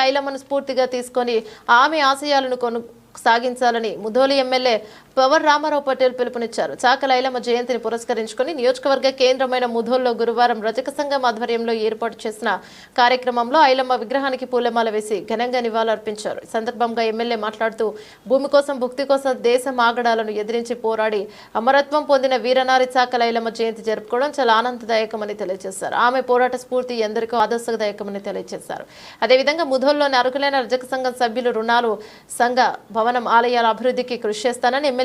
ఐలమ్మను స్ఫూర్తిగా తీసుకొని ఆమె ఆశయాలను కొను సాగించాలని ముధోలి ఎమ్మెల్యే పవర్ రామారావు పటేల్ పిలుపునిచ్చారు. చాకలైలమ్మ జయంతిని పురస్కరించుకొని నియోజకవర్గ కేంద్రమైన ముధోల్లో గురువారం రజక సంఘం ఆధ్వర్యంలో ఏర్పాటు చేసిన కార్యక్రమంలో ఐలమ్మ విగ్రహానికి పూలమాల వేసి ఘనంగా నివాళులర్పించారు. సందర్భంగా ఎమ్మెల్యే మాట్లాడుతూ భూమి కోసం భుక్తి కోసం దేశం ఆగడాలను ఎదిరించి పోరాడి అమరత్వం పొందిన వీరనారి చాకలైలమ్మ జయంతి జరుపుకోవడం చాలా ఆనందదాయకమని తెలియజేశారు. ఆమె పోరాట స్ఫూర్తి ఎందరికో ఆదర్శదాయకమని తెలియజేశారు. అదేవిధంగా ముధోల్లోని అరుకులైన రజక సంఘం సభ్యులు రుణాలు సంఘ భవనం ఆలయాల అభివృద్ధికి కృషి చేస్తానని ఎమ్మెల్యే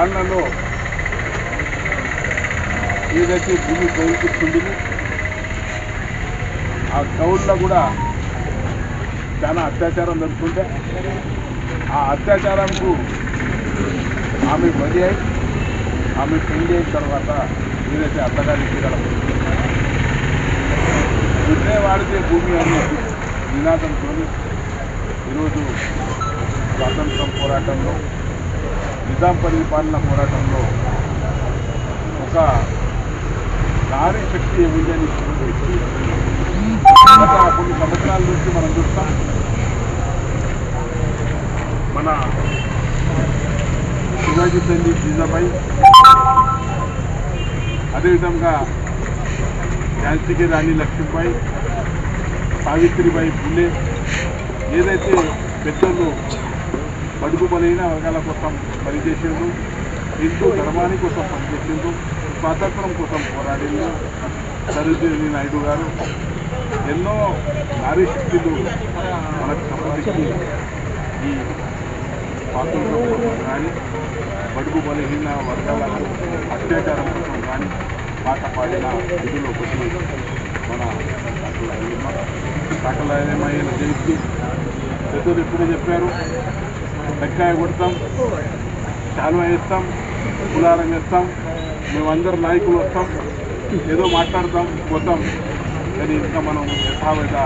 పాలనలో ఏదైతే భూమి కౌలుకిస్తుందో ఆ కౌల్లో కూడా చాలా అత్యాచారం జరుగుతుంటే ఆ అత్యాచారంకు ఆమె బలి అయి ఆమె పెళ్ళి అయిన తర్వాత ఏదైతే అత్తగారి తీరాల వాడితే భూమి అనే నినాదంతో ఈరోజు స్వాతంత్రం పోరాటంలో నిజాం పరిపాలన పోరాటంలో ఒక నారీ శక్తి ఏమిటని వ్యక్తి గత కొన్ని సంవత్సరాల నుంచి మనం చూస్తాం. మన శివాజీ తల్లి జీజాబాయి అదేవిధంగా ఝాన్సీకి రాణి లక్ష్మీబాయి సావిత్రిబాయి ఫులే ఏదైతే పెద్దలు బడుగు బలైన వర్గాల కోసం పనిచేసిండు హిందూ ధర్మాని కోసం పనిచేసిండు స్వాతంత్రం కోసం పోరాడిండు సరోజిని నాయుడు గారు ఎన్నో నారీ శక్తులు మనకు సంబంధించి ఈ స్వాతంత్రం కోసం కానీ బడుగు బలహీన వర్గాల అత్యాచారం కోసం కానీ పాట పాడిన విధులు ఒకటి మన సాకలయమైన జయంతి పెద్దలు ఎప్పుడూ చెప్పారు? బెక్కాయ కొడతాం చాలువ వేస్తాం కులారం వేస్తాం మేమందరం నాయకులు వస్తాం ఏదో మాట్లాడతాం పోతాం. కానీ ఇంకా మనం యథావిధ